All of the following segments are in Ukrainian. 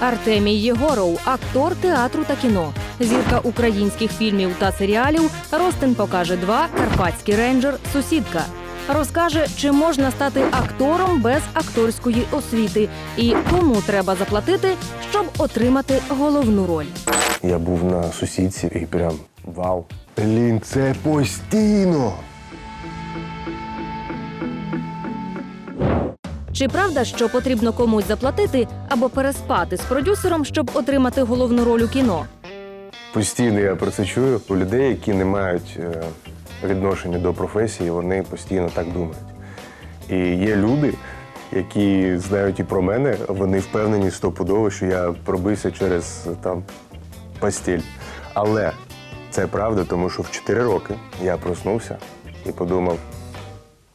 Артемій Єгоров, актор театру та кіно, зірка українських фільмів та серіалів. Ростин покаже два Карпатський рейнджер, сусідка. Розкаже, чи можна стати актором без акторської освіти і кому треба заплатити, щоб отримати головну роль. Я був на сусідці і прям вау. Блін, це постійно. Чи правда, що потрібно комусь заплатити або переспати з продюсером, щоб отримати головну роль у кіно? Постійно я про це чую. У людей, які не мають е, відношення до професії, вони постійно так думають. І є люди, які знають і про мене, вони впевнені стопудово, що я пробився через е, там постіль. Але це правда, тому що в 4 роки я проснувся і подумав,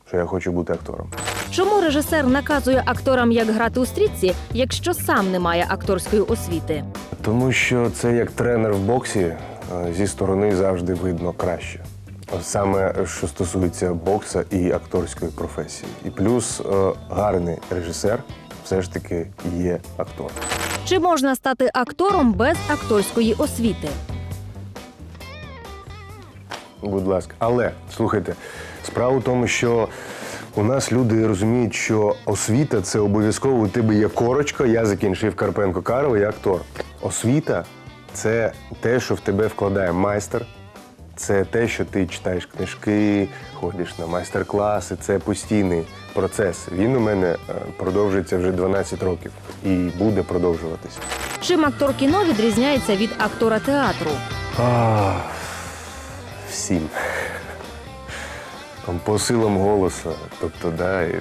що я хочу бути актором. Чому режисер наказує акторам, як грати у стрітці, якщо сам не має акторської освіти? Тому що це як тренер в боксі е, зі сторони завжди видно краще. Саме що стосується бокса і акторської професії. І плюс е, гарний режисер все ж таки є актор. Чи можна стати актором без акторської освіти? Будь ласка. Але слухайте, справа в тому, що у нас люди розуміють, що освіта це обов'язково у тебе є корочка. Я закінчив Карпенко Карова, я актор. Освіта це те, що в тебе вкладає майстер. Це те, що ти читаєш книжки, ходиш на майстер-класи. Це постійний процес. Він у мене е, продовжується вже 12 років і буде продовжуватися. Чим актор кіно відрізняється від актора театру? А, всім. Там по силам голосу. Тобто, да, і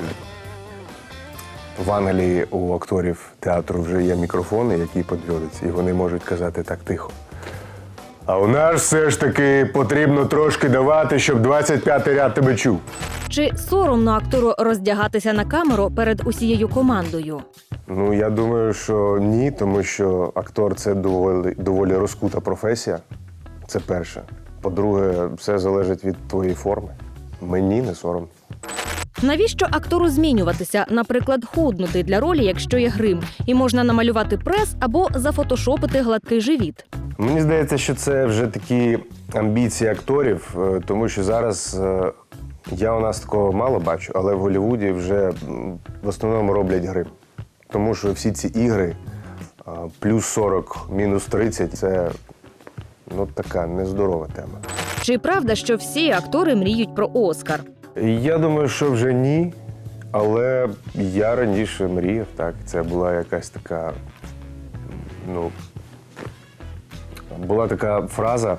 в Англії у акторів театру вже є мікрофони, які підводяться, і вони можуть казати так тихо. А у нас все ж таки потрібно трошки давати, щоб 25-й ряд тебе чув. Чи соромно актору роздягатися на камеру перед усією командою? Ну, я думаю, що ні, тому що актор це доволі, доволі розкута професія. Це перше. По-друге, все залежить від твоєї форми. Мені не соромно. Навіщо актору змінюватися, наприклад, худнути для ролі, якщо є грим, і можна намалювати прес або зафотошопити гладкий живіт? Мені здається, що це вже такі амбіції акторів, е, тому що зараз е, я у нас такого мало бачу, але в Голлівуді вже в основному роблять грим. Тому що всі ці ігри е, плюс 40, мінус 30 це ну, така нездорова тема. Чи правда, що всі актори мріють про Оскар? Я думаю, що вже ні. Але я раніше мріяв, так. Це була якась така. Ну, була така фраза,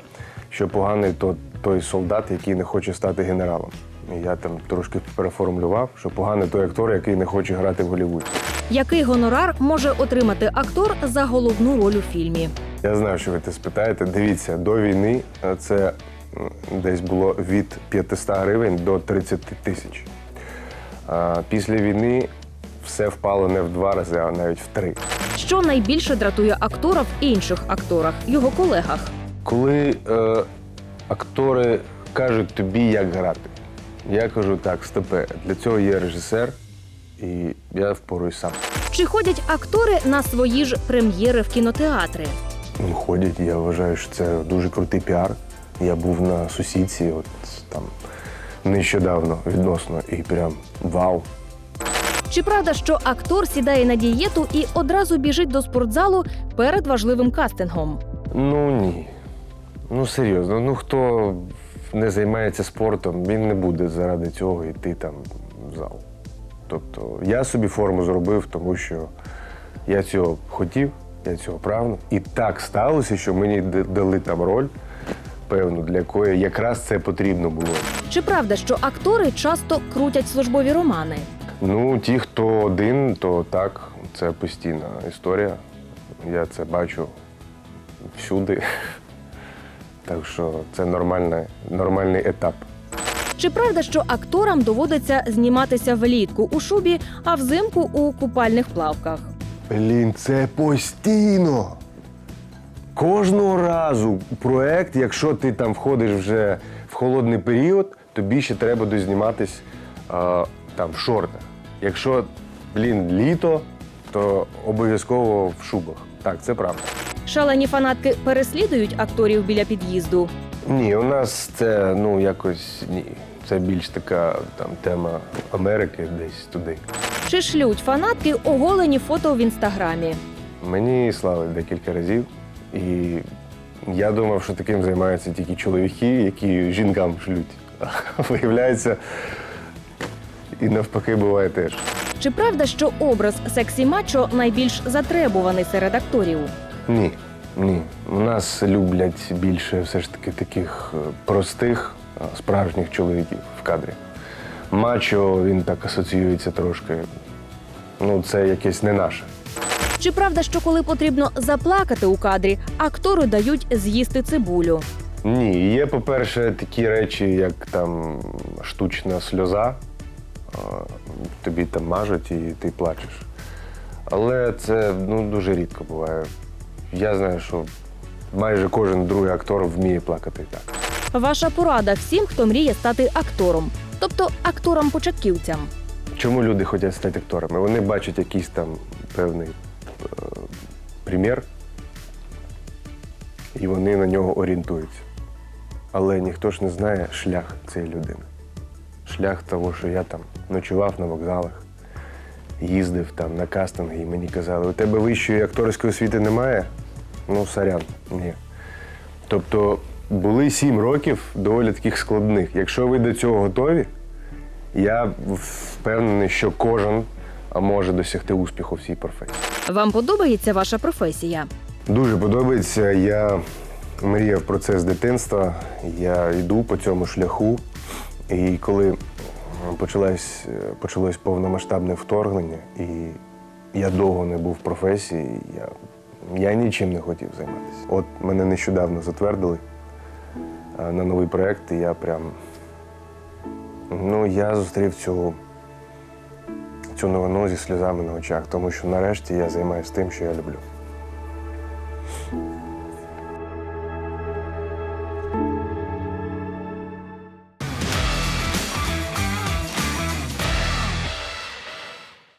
що поганий то, той солдат, який не хоче стати генералом. І я там трошки переформулював, що поганий той актор, який не хоче грати в Голлівуді. Який гонорар може отримати актор за головну роль у фільмі? Я знаю, що ви це спитаєте. Дивіться, до війни е, це десь було від 500 гривень до 30 тисяч. Після війни все впало не в два рази, а навіть в три. Що найбільше дратує актора в інших акторах, його колегах? Коли е, актори кажуть тобі, як грати, я кажу так, стопе, для цього є режисер, і я впоруюсь сам. Чи ходять актори на свої ж прем'єри в кінотеатри? Ну, ходять, я вважаю, що це дуже крутий піар. Я був на сусідці, от там нещодавно відносно, і прям вау. Чи правда, що актор сідає на дієту і одразу біжить до спортзалу перед важливим кастингом? Ну ні. Ну серйозно, ну хто не займається спортом, він не буде заради цього йти там в зал. Тобто я собі форму зробив, тому що я цього хотів, я цього прагнув. І так сталося, що мені дали там роль, певну, для якої якраз це потрібно було. Чи правда, що актори часто крутять службові романи? Ну, ті, хто один, то так, це постійна історія. Я це бачу всюди. Так що це нормальний, нормальний етап. Чи правда, що акторам доводиться зніматися влітку у шубі, а взимку у купальних плавках? Блін, це постійно. Кожного разу проект, якщо ти там входиш вже в холодний період, тобі ще треба дозніматись а, там в шортах. Якщо, блін, літо, то обов'язково в шубах. Так, це правда. Шалені фанатки переслідують акторів біля під'їзду. Ні, у нас це ну якось ні. Це більш така там тема Америки, десь туди. Чи шлють фанатки оголені фото в інстаграмі? Мені слали декілька разів, і я думав, що таким займаються тільки чоловіки, які жінкам шлють. А виявляється, і навпаки буває теж. Чи правда, що образ сексі мачо найбільш затребуваний серед акторів? Ні, ні. У нас люблять більше все ж таки таких е, простих, е, справжніх чоловіків в кадрі. Мачо він так асоціюється трошки. Ну, це якесь не наше. Чи правда, що коли потрібно заплакати у кадрі, актору дають з'їсти цибулю? Ні, є, по-перше, такі речі, як там штучна сльоза. Тобі там мажуть і ти плачеш. Але це ну, дуже рідко буває. Я знаю, що майже кожен другий актор вміє плакати і так. Ваша порада всім, хто мріє стати актором, тобто акторам-початківцям. Чому люди хочуть стати акторами? Вони бачать якийсь там певний примір, і вони на нього орієнтуються. Але ніхто ж не знає шлях цієї людини. Шлях того, що я там ночував на вокзалах, їздив там на кастинги, і мені казали, у тебе вищої акторської освіти немає? Ну, сорян, ні. Тобто були сім років доволі таких складних. Якщо ви до цього готові, я впевнений, що кожен може досягти успіху в цій професії. Вам подобається ваша професія? Дуже подобається. Я мріяв про це з дитинства. Я йду по цьому шляху. І коли почалось, почалось повномасштабне вторгнення, і я довго не був в професії, я, я нічим не хотів займатися. От мене нещодавно затвердили на новий проєкт, і я прям. Ну, я зустрів цю, цю новину зі сльозами на очах, тому що нарешті я займаюся тим, що я люблю.